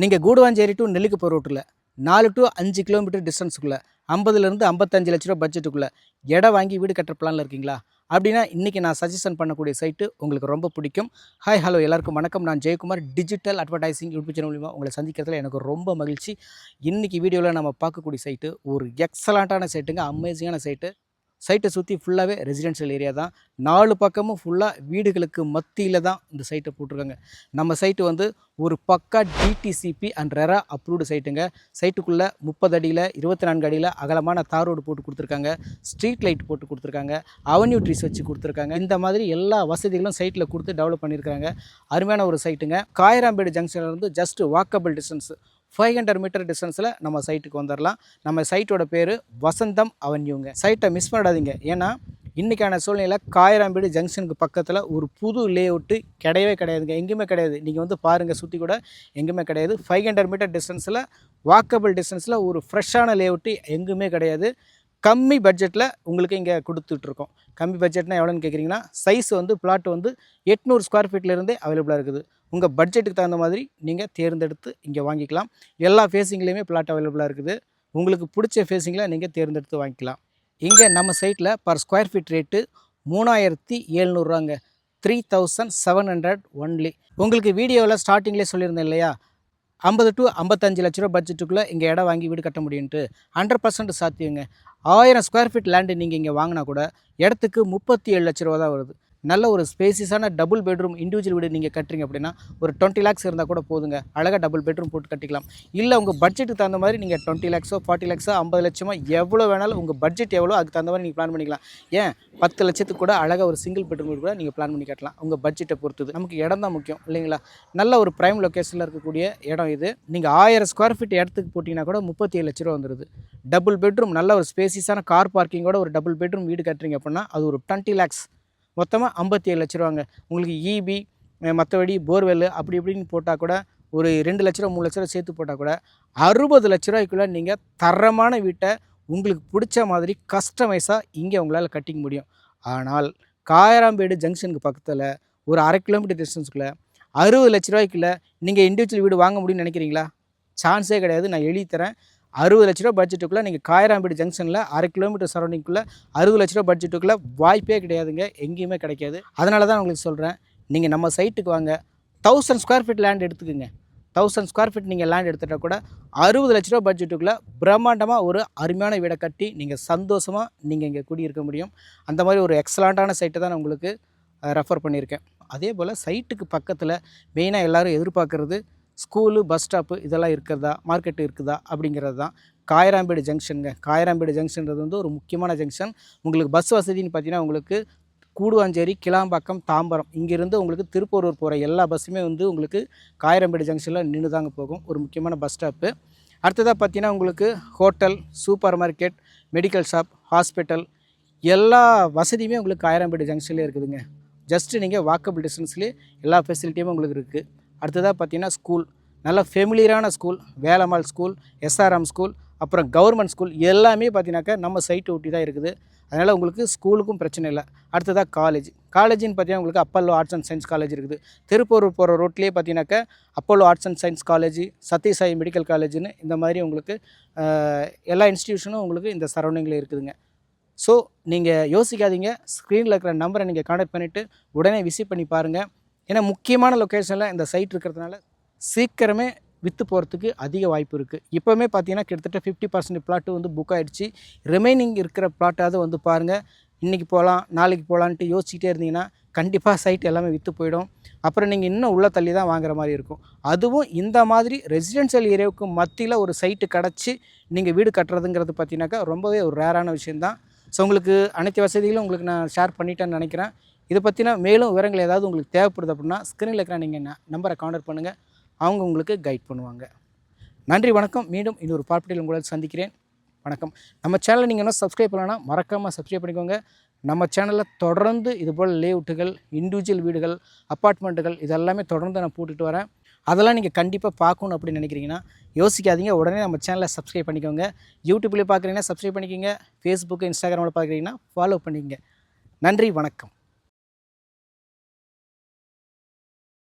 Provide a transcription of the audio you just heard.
நீங்கள் கூடுவாஞ்சேரி டு நெல்லிக்குப்போ ரோட்டில் நாலு டு அஞ்சு கிலோமீட்டர் டிஸ்டன்ஸுக்குள்ளே ஐம்பதுலேருந்து ஐம்பத்தஞ்சு லட்ச ரூபா பட்ஜெட்டுக்குள்ளே இடம் வாங்கி வீடு கட்டுற பிளானில் இருக்கீங்களா? அப்படின்னா இன்றைக்கி நான் சஜஷன் பண்ணக்கூடிய சைட்டு உங்களுக்கு ரொம்ப பிடிக்கும். ஹாய் ஹலோ எல்லாருக்கும் வணக்கம். நான் Jayakumar. Digital advertising YouTube channel மூலிமா உங்களை சந்திக்கிறதுல எனக்கு ரொம்ப மகிழ்ச்சி. இன்றைக்கி வீடியோவில் நம்ம பார்க்கக்கூடிய சைட்டு ஒரு எக்ஸலண்ட்டான சைட்டுங்க அமேசிங்கான சைட்டு சைட்டை சுற்றி ஃபுல்லாகவே ரெசிடென்ஷியல் ஏரியா தான். நாலு பக்கமும் ஃபுல்லாக வீடுகளுக்கு மத்தியில் தான் இந்த சைட்டை போட்டிருக்காங்க. நம்ம சைட்டு வந்து ஒரு பக்கா டிடிசிபி அண்ட் ரெரா அப்ரூவ்டு சைட்டுங்க. சைட்டுக்குள்ளே முப்பது அடியில் இருபத்தி நான்கு அடியில் அகலமான தார் ரோடு போட்டு கொடுத்துருக்காங்க. ஸ்ட்ரீட் லைட் போட்டு கொடுத்துருக்காங்க. அவென்யூ ட்ரீஸ் வச்சு கொடுத்துருக்காங்க. இந்த மாதிரி எல்லா வசதிகளும் சைட்டில் கொடுத்து டெவலப் பண்ணியிருக்காங்க. அருமையான ஒரு சைட்டுங்க. Kayarambedu ஜங்ஷன்லேருந்து just walkable distance five hundred metre டிஸ்டன்ஸில் நம்ம சைட்டுக்கு வந்துடலாம் நம்ம சைட்டோட பேர் வசந்தம் அவன்யூங்க. சைட்டை மிஸ் பண்ணிடாதீங்க ஏன்னா இன்றைக்கான சூழ்நிலையில் காயராம்பேடு ஜங்ஷனுக்கு பக்கத்தில் ஒரு புது லே அவுட்டு கிடையவே கிடையாதுங்க. எங்கேயுமே கிடையாது. நீங்கள் வந்து பாருங்கள் சுற்றி கூட எங்கேயுமே கிடையாது. ஃபைவ் ஹண்ட்ரட் மீட்டர் டிஸ்டன்ஸில் வாக்கபிள் டிஸ்டன்ஸில் ஒரு ஃப்ரெஷ்ஷான லே அவுட்டு எங்குமே கிடையாது. கம்மி பட்ஜெட்டில் உங்களுக்கு இங்கே கொடுத்துட்ருக்கோம். கம்மி பட்ஜெட்னா எவ்வளோன்னு கேட்குறீங்கன்னா சைஸ் வந்து பிளாட் வந்து எட்நூறு ஸ்கொயர் ஃபீட்லேருந்தே அவைலபிளாக இருக்குது. உங்கள் பட்ஜெட்டுக்கு தகுந்த மாதிரி நீங்கள் தேர்ந்தெடுத்து இங்கே வாங்கிக்கலாம். எல்லா ஃபேஸிங்லேயுமே பிளாட் அவைலபிளாக இருக்குது. உங்களுக்கு பிடிச்ச ஃபேஸிங்கில் நீங்கள் தேர்ந்தெடுத்து வாங்கிக்கலாம். இங்கே நம்ம சைட்டில் பர் ஸ்கொயர் ஃபீட் ரேட்டு மூணாயிரத்தி எழுநூறுவாங்க. Three thousand seven hundred only உங்களுக்கு வீடியோவில் ஸ்டார்டிங்லேயே சொல்லியிருந்தேன் இல்லையா? ஐம்பது டு ஐம்பத்தஞ்சு லட்ச ரூபா பட்ஜெட்டுக்குள்ளே இங்கே இடம் வாங்கி வீடு கட்ட முடியும்ட்டு ஹண்ட்ரட் பர்சன்ட் சாத்தியங்க. ஆயிரம் ஸ்கொயர் ஃபீட் லேண்டு நீங்கள் இங்கே வாங்கினா கூட இடத்துக்கு முப்பத்தி ஏழு லட்ச ரூபா தான் வருது. நல்ல ஒரு ஸ்பேசியஸான டபுள் பெட்ரூம் இண்டிவிஜுவல் வீடு நீங்கள் கட்டுறீங்க அப்படின்னா ஒரு டுவெண்ட்டி லேக்ஸ் இருந்தால் கூட போதுங்க. அழகாக டபுள் பெட்ரூம் போட்டு கட்டிக்கலாம். இல்லை உங்கள் பட்ஜெட்டுக்கு தகுந்த மாதிரி நீங்கள் டுவெண்ட்டி லேக்ஸோ ஃபார்ட்டி லேக்ஸோ ஐம்பது லட்சமோ எவ்வளோ வேணாலும் உங்கள் பட்ஜெட் எவ்வளோ அதுக்கு தகுந்த மாதிரி நீங்கள் பிளான் பண்ணிக்கலாம். ஏன்? பத்து லட்சத்துக்கு கூட அழகாக ஒரு சிங்கிள் பெட்ரூம் கூட நீங்கள் பிளான் பண்ணி கட்டலாம். உங்கள் பட்ஜெட்டை பொறுத்தது. நமக்கு இடம் தான் முக்கியம் இல்லைங்களா? நல்ல ஒரு ப்ரைம் லொக்கேஷனில் இருக்கக்கூடிய இடம் இது. நீங்கள் ஆயிரம் ஸ்கொயர் ஃபீட் இடத்துக்கு போட்டிங்கன்னா கூட முப்பத்தி ஏழு லட்ச ரூபா வந்துடுது டபுள் பெட்ரூம் நல்ல ஒரு ஸ்பேசியஸான கார் பார்க்கிங்கோட ஒரு டபுள் பெட்ரூம் வீடு கட்டுறீங்க அப்படின்னா அது ஒரு டுவெண்ட்டி லேக்ஸ். மொத்தமாக ஐம்பத்தி ஏழு லட்ச ரூபாங்க. உங்களுக்கு இபி மற்றபடி போர்வெல் அப்படி இப்படின்னு போட்டால் கூட ஒரு ரெண்டு லட்ச ரூபா மூணு லட்ச ரூபா சேர்த்து போட்டால் கூட அறுபது லட்ச ரூபாய்க்குள்ளே நீங்கள் தரமான வீட்டை உங்களுக்கு பிடிச்ச மாதிரி கஸ்டமைஸாக இங்கே உங்களால் கட்டிக்க முடியும். ஆனால் காயராம்பேடு ஜங்ஷனுக்கு பக்கத்தில் ஒரு அரை கிலோமீட்டர் டிஸ்டன்ஸுக்குள்ளே அறுபது லட்ச ரூபாய்க்குள்ளே நீங்கள் இண்டிவிஜுவல் வீடு வாங்க முடியும்னு நினைக்கிறீங்களா? சான்ஸே கிடையாது. நான் எழுதி தரேன். அறுபது லட்ச ரூபா பட்ஜெட்டுக்குள்ளே நீங்கள் காயராம்பேடு ஜங்ஷனில் அரை கிலோமீட்டர் சரௌண்டிங்குள்ளே அறுபது லட்ச ரூபா பட்ஜெட்டுக்குள்ளே வாய்ப்பே கிடையாதுங்க. எங்கேயுமே கிடைக்காது. அதனால தான் உங்களுக்கு சொல்கிறேன் நீங்கள் நம்ம சைட்டுக்கு வாங்க. தௌசண்ட் ஸ்கொயர் ஃபீட் லேண்ட் எடுத்துக்கோங்க. தௌசண்ட் ஸ்கொயர் ஃபீட் நீங்கள் லேண்ட் எடுத்துகிட்டா கூட அறுபது லட்ச ரூபா பட்ஜெட்டுக்குள்ளே பிரம்மாண்டமாக ஒரு அருமையான வீடை கட்டி நீங்கள் சந்தோஷமாக நீங்கள் இங்கே குடியிருக்க முடியும். அந்த மாதிரி ஒரு எக்ஸலண்ட்டான சைட்டை தான் நான் உங்களுக்கு ரெஃபர் பண்ணியிருக்கேன். அதே போல் சைட்டுக்கு பக்கத்தில் மெயினாக எல்லோரும் எதிர்பார்க்குறது ஸ்கூலு பஸ் ஸ்டாப்பு இதெல்லாம் இருக்கிறதா? மார்க்கெட்டு இருக்குதா? அப்படிங்கிறது தான். காயராம்பேடு ஜங்ஷனுங்க. காயராம்பேடு ஜங்ஷன்றது வந்து ஒரு முக்கியமான ஜங்ஷன். உங்களுக்கு பஸ் வசதின்னு பார்த்தீங்கன்னா உங்களுக்கு கூடுவாஞ்சேரி கிளாம்பாக்கம் தாம்பரம் இங்கேருந்து உங்களுக்கு திருப்பூரூர் போகிற எல்லா பஸ்ஸுமே வந்து உங்களுக்கு காயராம்பேடு ஜங்ஷனில் நின்று தாங்க போகும். ஒரு முக்கியமான பஸ் ஸ்டாப்பு. அடுத்ததாக பார்த்தீங்கன்னா உங்களுக்கு hotel supermarket medical shop hospital எல்லா வசதியுமே உங்களுக்கு காயராம்பேடு ஜங்ஷன்லேயே இருக்குதுங்க. ஜஸ்ட்டு நீங்கள் வாக்கபிள் டிஸ்டன்ஸ்லேயே எல்லா ஃபெசிலிட்டியுமே உங்களுக்கு இருக்குது அடுத்ததாக பார்த்தீங்கன்னா ஸ்கூல் நல்ல ஃபெமிலியரான school Velammal school SRM school அப்புறம் கவர்மெண்ட் ஸ்கூல் எல்லாமே பார்த்தீங்கன்னாக்கா நம்ம சைட்டை ஒட்டி தான் இருக்குது. அதனால் உங்களுக்கு ஸ்கூலுக்கும் பிரச்சனை இல்லை. அடுத்ததாக காலேஜ் காலேஜின்னு பார்த்தீங்கன்னா உங்களுக்கு Apollo arts and science college இருக்குது. திருப்பூர் போகிற ரோட்லேயே பார்த்தீங்கன்னாக்கா Apollo arts and science college Sathya Sai medical காலேஜ்னு இந்த மாதிரி உங்களுக்கு எல்லா இன்ஸ்டியூஷனும் உங்களுக்கு இந்த சரௌண்டிங்கில் இருக்குதுங்க. ஸோ நீங்கள் யோசிக்காதீங்க. ஸ்க்ரீனில் இருக்கிற நம்பரை நீங்கள் கான்டாக்ட் பண்ணிவிட்டு உடனே விசிட் பண்ணி பாருங்கள் ஏன்னா முக்கியமான லொக்கேஷனில் இந்த சைட் இருக்கிறதுனால சீக்கிரமே விற்று போகிறதுக்கு அதிக வாய்ப்பு இருக்குது இப்போவுமே பார்த்தீங்கன்னா கிட்டத்தட்ட ஃபிஃப்டி பர்சன்ட் பிளாட்டு வந்து புக் ஆகிடுச்சு ரிமைனிங் இருக்கிற பிளாட்டாவது வந்து பாருங்கள் இன்றைக்கி போகலாம் நாளைக்கு போகலான்ட்டு யோசிச்சுட்டே இருந்தீங்கன்னா கண்டிப்பாக சைட் எல்லாமே விற்று போயிடும். அப்புறம் நீங்கள் இன்னும் உள்ளே தள்ளி தான் வாங்குற மாதிரி இருக்கும். அதுவும் இந்த மாதிரி ரெசிடென்ஷியல் ஏரியாவுக்கு மத்தியில் ஒரு சைட்டு கிடச்சி நீங்கள் வீடு கட்டுறதுங்கிறது பார்த்தீங்கன்னாக்கா ரொம்பவே ஒரு ரேரான விஷயந்தான் ஸோ உங்களுக்கு அனைத்து வசதிகளும் உங்களுக்கு நான் ஷேர் பண்ணிட்டேன்னு நினைக்கிறேன். இதை பற்றின மேலும் விவரங்கள் ஏதாவது உங்களுக்கு தேவைப்படுது அப்படின்னா ஸ்க்ரீனில் இருக்கிற நீங்கள் நம்பரை காண்டாக்ட் பண்ணுங்கள் அவங்க உங்களுக்கு கைட் பண்ணுவாங்க. நன்றி வணக்கம். மீண்டும் இன்னொரு ப்ராப்பர்ட்டியில் உங்களால் சந்திக்கிறேன். வணக்கம். நம்ம சேனலை நீங்கள் இன்னும் சப்ஸ்கிரைப் பண்ணலன்னா மறக்காமல் சப்ஸ்கிரைப் பண்ணிக்கோங்க. நம்ம சேனலில் தொடர்ந்து இதுபோல் லேஅவுட்டுகள் இண்டிவிஜுவல் வீடுகள் அப்பார்ட்மெண்ட்டுகள் இதெல்லாமே தொடர்ந்து நான் போட்டுட்டு வரேன். அதெல்லாம் நீங்கள் கண்டிப்பாக பார்க்கணும் அப்படின்னு நினைக்கிறீங்கன்னா யோசிக்காதீங்க. உடனே நம்ம சேனலை சப்ஸ்கிரைப் பண்ணிக்கோங்க. யூடியூப்லேயே பார்க்குறீங்கன்னா சப்ஸ்கிரைப் பண்ணிக்கோங்க. ஃபேஸ்புக்கு இன்ஸ்டாகிராமில் பார்க்குறீங்கன்னா ஃபாலோ பண்ணிக்கோங்க. நன்றி வணக்கம்.